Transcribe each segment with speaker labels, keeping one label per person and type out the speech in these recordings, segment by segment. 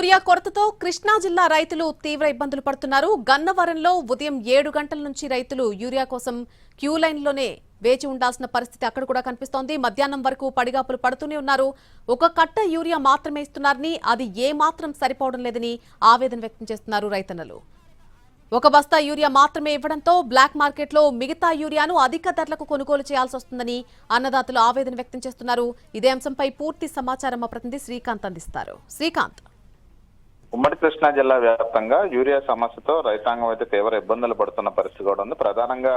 Speaker 1: Urea కొరతతో కృష్ణా జిల్లా రైతులు తీవ్ర ఇబ్బందులు పడుతున్నారు. గన్నవరంలో ఉదయం ఏడు గంటల నుంచి రైతులు యూరియా కోసం క్యూ లైన్లోనే వేచి ఉండాల్సిన పరిస్థితి అక్కడ కూడా కనిపిస్తోంది. మధ్యాహ్నం వరకు పడిగాపులు పడుతూనే ఉన్నారు. ఒక కట్ట యూరియా మాత్రమే ఇస్తున్నారని అది ఏ మాత్రం సరిపోవడం లేదని ఆవేదన వ్యక్తం చేస్తున్నారు రైతన్నలు. ఒక బస్తా యూరియా మాత్రమే ఇవ్వడంతో బ్లాక్ మార్కెట్లో మిగతా యూరియాను అధిక ధరలకు కొనుగోలు చేయాల్సి వస్తుందని అన్నదాతలు ఆవేదన వ్యక్తం చేస్తున్నారు. ఇదే అంశంపై పూర్తి సమాచారం మా ప్రతినిధి శ్రీకాంత్ అందిస్తారు. శ్రీకాంత్.
Speaker 2: ఉమ్మడి కృష్ణా జిల్లా వ్యాప్తంగా యూరియా సమస్యతో రైతాంగం అయితే తీవ్ర ఇబ్బందులు పడుతున్న పరిస్థితి కూడా ఉంది. ప్రధానంగా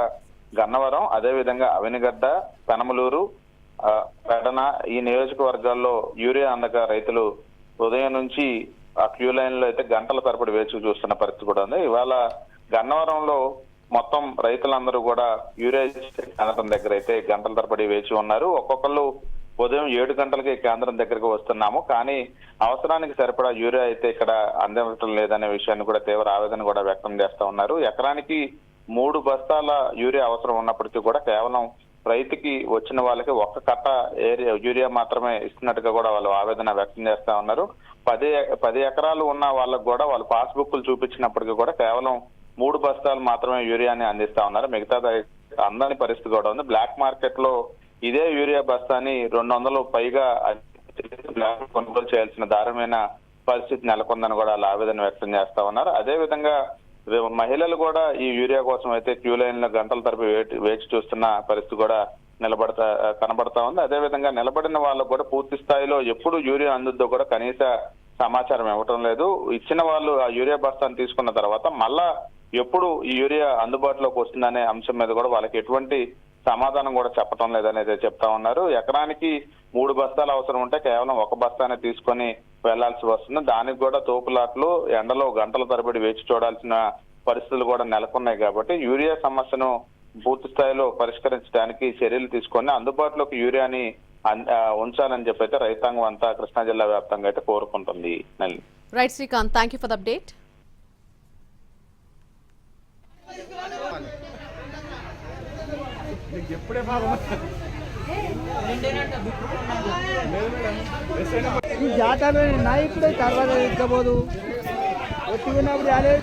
Speaker 2: గన్నవరం అదేవిధంగా అవినిగడ్డ పెనమలూరు పెడన ఈ నియోజకవర్గాల్లో యూరియా అందక రైతులు ఉదయం నుంచి ఆ క్యూ లైన్లో అయితే గంటల తరబడి వేచి చూస్తున్న పరిస్థితి కూడా ఉంది. ఇవాళ గన్నవరంలో మొత్తం రైతులందరూ కూడా యూరియా ఇచ్చే దగ్గర అయితే గంటల తరబడి వేచి ఉన్నారు. ఒక్కొక్కళ్ళు ఉదయం ఏడు గంటలకి కేంద్రం దగ్గరకు వస్తున్నాము. కానీ అవసరానికి సరిపడా యూరియా అయితే ఇక్కడ అందించడం లేదనే విషయాన్ని కూడా తీవ్ర ఆవేదన కూడా వ్యక్తం చేస్తా ఉన్నారు. ఎకరానికి మూడు బస్తాల యూరియా అవసరం ఉన్నప్పటికీ కూడా కేవలం రైతుకి వచ్చిన వాళ్ళకి ఒక్క కట్ట ఏరియా యూరియా మాత్రమే ఇస్తున్నట్టుగా కూడా వాళ్ళు ఆవేదన వ్యక్తం చేస్తా ఉన్నారు. పది పది ఎకరాలు ఉన్న వాళ్ళకు కూడా వాళ్ళు పాస్బుక్లు చూపించినప్పటికీ కూడా కేవలం మూడు బస్తాలు మాత్రమే యూరియాని అందిస్తా ఉన్నారు. మిగతా అందని పరిస్థితి కూడా ఉంది. బ్లాక్ మార్కెట్లో ఇదే యూరియా బస్తాని రెండు వందలు పైగా కొనుగోలు చేయాల్సిన దారుణమైన పరిస్థితి నెలకొందని కూడా వాళ్ళు ఆవేదన వ్యక్తం చేస్తా ఉన్నారు. అదే విధంగా మహిళలు కూడా ఈ యూరియా కోసం అయితే క్యూ లైన్లో గంటల తరపు వేచి వేచి చూస్తున్న పరిస్థితి కూడా నిలబడతా కనబడతా ఉంది. అదే విధంగా నిలబడిన వాళ్ళకు కూడా పూర్తి స్థాయిలో ఎప్పుడు యూరియా అందుద్దో కూడా కనీస సమాచారం ఇవ్వటం లేదు. ఇచ్చిన వాళ్ళు ఆ యూరియా బస్తాను తీసుకున్న తర్వాత మళ్ళా ఎప్పుడు ఈ యూరియా అందుబాటులోకి వస్తుందనే అంశం మీద కూడా వాళ్ళకి ఎటువంటి సమాధానం కూడా చెప్పటం లేదనేది చెప్తా ఉన్నారు. ఎకరానికి మూడు బస్తాలు అవసరం ఉంటే కేవలం ఒక బస్తానే తీసుకొని వెళ్ళాల్సి వస్తుంది. దానికి కూడా తోపులాట్లు ఎండలో గంటల తరబడి వేచి చూడాల్సిన పరిస్థితులు కూడా నెలకొన్నాయి కాబట్టి యూరియా సమస్యను పూర్తి స్థాయిలో పరిష్కరించడానికి చర్యలు తీసుకొని అందుబాటులోకి యూరియాని ఉంచాలని చెప్పి అయితే రైతాంగం అంతా కృష్ణా జిల్లా వ్యాప్తంగా అయితే కోరుకుంటుంది.
Speaker 1: Right Srikanth thank you for update ఎప్పుడే
Speaker 3: ఈ జాతరలో నా ఇప్పుడే తర్వాత ఎక్కబోదు ఒత్తి ఉన్నప్పుడు రాలేదు.